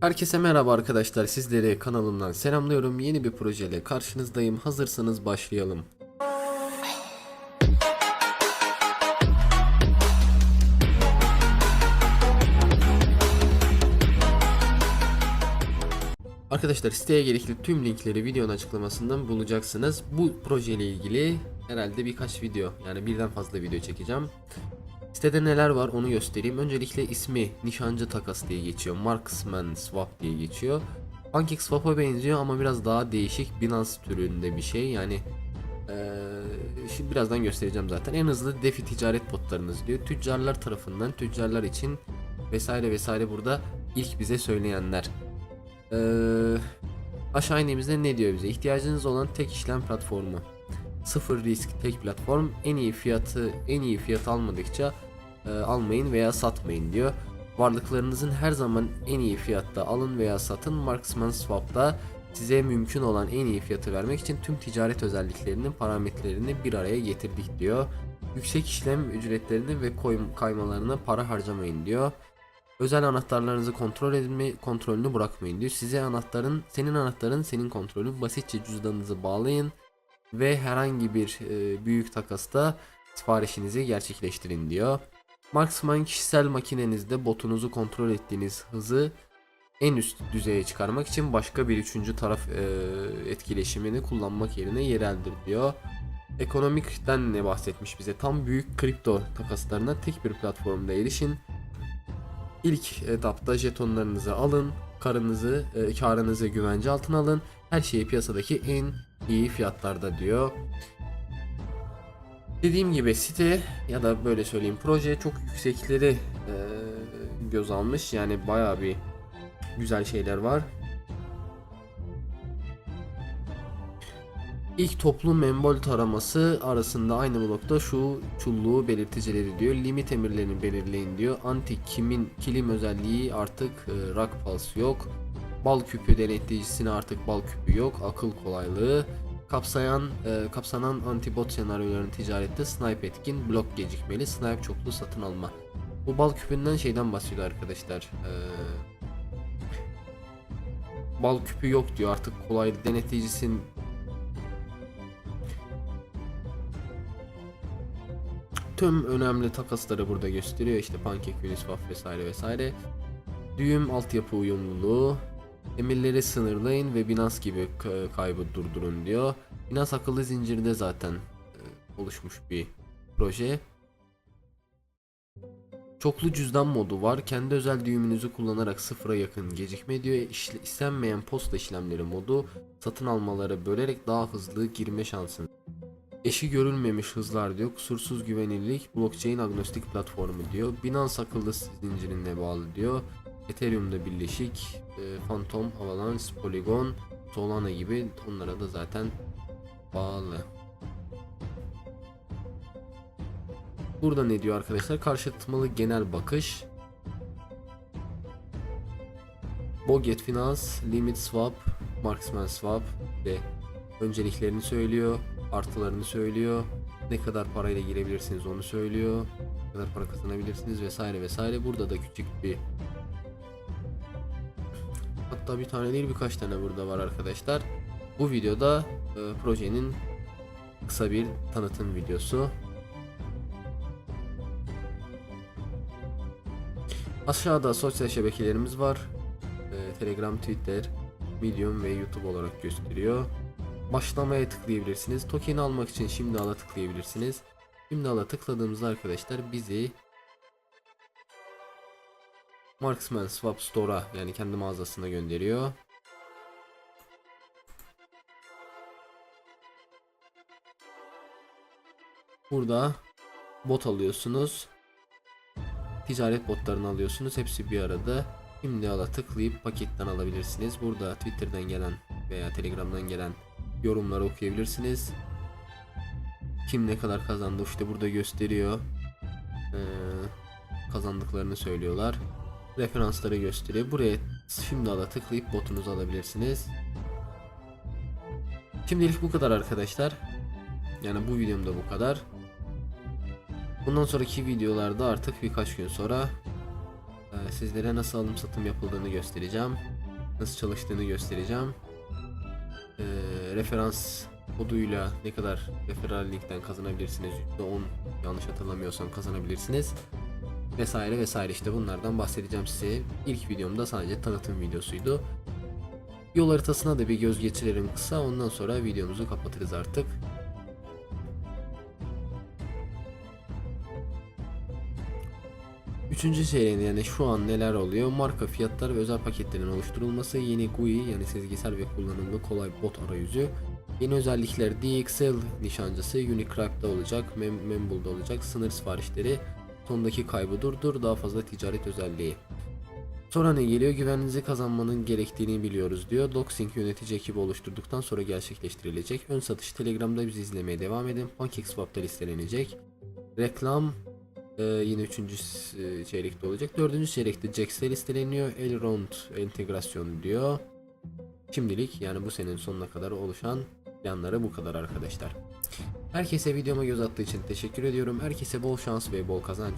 Herkese merhaba arkadaşlar. Sizleri kanalımdan selamlıyorum. Yeni bir projeyle karşınızdayım. Hazırsanız başlayalım. Arkadaşlar siteye gerekli tüm linkleri videonun açıklamasından bulacaksınız. Bu projeyle ilgili herhalde birkaç video yani birden fazla video çekeceğim. Sitede neler var onu göstereyim. Öncelikle ismi nişancı takas diye geçiyor. Marksman swap diye geçiyor. Pancake swap'a benziyor ama biraz daha değişik Binance türünde bir şey. Yani eee, şimdi birazdan göstereceğim zaten. En hızlı defi ticaret botlarınız diyor. Tüccarlar tarafından tüccarlar için vesaire vesaire burada ilk bize söyleyenler. Eee aşağı indiğimizde ne diyor bize? İhtiyacınız olan tek işlem platformu. Sıfır risk tek platform en iyi fiyatı en iyi fiyat almadıkça e, almayın veya satmayın diyor. Varlıklarınızın her zaman en iyi fiyatta alın veya satın. Marksman Swap'ta size mümkün olan en iyi fiyatı vermek için tüm ticaret özelliklerinin parametrelerini bir araya getirdik diyor. Yüksek işlem ücretlerini ve koy- kaymalarına para harcamayın diyor. Özel anahtarlarınızı kontrol edilme kontrolünü bırakmayın diyor. Size anahtarın, senin anahtarın senin kontrolün. Basitçe cüzdanınızı bağlayın ve herhangi bir e, büyük takasta siparişinizi gerçekleştirin diyor. Marksman kişisel makinenizde botunuzu kontrol ettiğiniz hızı en üst düzeye çıkarmak için başka bir üçüncü taraf e, etkileşimini kullanmak yerine yereldir diyor. Ekonomikten ne bahsetmiş bize? Tam büyük kripto takaslarına tek bir platformda erişin. İlk etapta jetonlarınızı alın, karınızı, e, karınızı güvence altına alın. Her şeyi piyasadaki en iyi fiyatlarda diyor. Dediğim gibi site ya da böyle söyleyeyim proje çok yüksekleri e, göz almış. Yani bayağı bir güzel şeyler var. İlk toplu membol taraması arasında aynı blokta şu çulluğu belirticileri diyor. Limit emirlerini belirleyin diyor. Anti kimin kilim özelliği artık e, rock pulse yok. Bal küpü denetleyicisine artık bal küpü yok. Akıl kolaylığı kapsayan e, kapsanan antibot senaryoların ticarette snipe etkin blok gecikmeli snipe çoklu satın alma. Bu bal küpünden şeyden bahsediyor arkadaşlar. E, bal küpü yok diyor artık kolay denetleyicisin tüm önemli takasları burada gösteriyor. İşte Pancake, Uniswap vesaire vesaire. Düğüm altyapı uyumluluğu. Emirleri sınırlayın ve Binance gibi kaybı durdurun diyor. Binance akıllı zincirde zaten e, oluşmuş bir proje. Çoklu cüzdan modu var. Kendi özel düğümünüzü kullanarak sıfıra yakın gecikme diyor. İşle, istenmeyen posta işlemleri modu. Satın almaları bölerek daha hızlı girme şansını Eşi görülmemiş hızlar diyor. Kusursuz güvenilirlik blockchain agnostik platformu diyor. Binance akıllı zincirine bağlı diyor. Ethereum'da birleşik, e, Phantom, Avalanche, Polygon, Solana gibi onlara da zaten bağlı. Burada ne diyor arkadaşlar? Karşıtmalı genel bakış. Boget Finance, Limit Swap, Marksman Swap ve önceliklerini söylüyor, artılarını söylüyor. Ne kadar parayla girebilirsiniz onu söylüyor. Ne kadar para kazanabilirsiniz vesaire vesaire. Burada da küçük bir Hatta bir tane değil birkaç tane burada var arkadaşlar. Bu videoda e, projenin kısa bir tanıtım videosu. Aşağıda sosyal şebekelerimiz var. E, Telegram, Twitter, Medium ve YouTube olarak gösteriyor. Başlamaya tıklayabilirsiniz. Token'i almak için şimdi ala tıklayabilirsiniz. Şimdi ala tıkladığımızda arkadaşlar bizi Marksman Swap Store'a yani kendi mağazasına gönderiyor. Burada bot alıyorsunuz. Ticaret botlarını alıyorsunuz. Hepsi bir arada. Şimdi ala tıklayıp paketten alabilirsiniz. Burada Twitter'dan gelen veya Telegram'dan gelen yorumları okuyabilirsiniz. Kim ne kadar kazandı işte burada gösteriyor. Ee, kazandıklarını söylüyorlar. Referansları gösteriyor. Buraya şimdi ala tıklayıp botunuzu alabilirsiniz. Şimdilik bu kadar arkadaşlar. Yani bu videomda bu kadar. Bundan sonraki videolarda artık birkaç gün sonra Ee, sizlere nasıl alım satım yapıldığını göstereceğim. Nasıl çalıştığını göstereceğim. Ee, referans koduyla ne kadar referral linkten kazanabilirsiniz? %10 yanlış hatırlamıyorsam kazanabilirsiniz. Vesaire vesaire işte bunlardan bahsedeceğim size. İlk videomda sadece tanıtım videosuydu. Yol haritasına da bir göz geçirelim kısa ondan sonra videomuzu kapatırız artık. Üçüncü çeyreğinde yani şu an neler oluyor? Marka fiyatlar ve özel paketlerin oluşturulması, yeni GUI yani sezgisel ve kullanımlı kolay bot arayüzü, yeni özellikler DXL nişancısı, Unicraft'ta olacak, Mem Memble'da olacak, sınır siparişleri, sondaki kaybı durdur, daha fazla ticaret özelliği. Sonra ne geliyor? Güveninizi kazanmanın gerektiğini biliyoruz diyor. Doxing yönetici ekibi oluşturduktan sonra gerçekleştirilecek. Ön satış Telegram'da bizi izlemeye devam edin. PancakeSwap'ta listelenecek. Reklam ee, yine 3. çeyrekte olacak. 4. çeyrekte Jax'te listeleniyor. Elrond entegrasyonu diyor. Şimdilik yani bu senenin sonuna kadar oluşan planları bu kadar arkadaşlar. Herkese videoma göz attığı için teşekkür ediyorum. Herkese bol şans ve bol kazanç.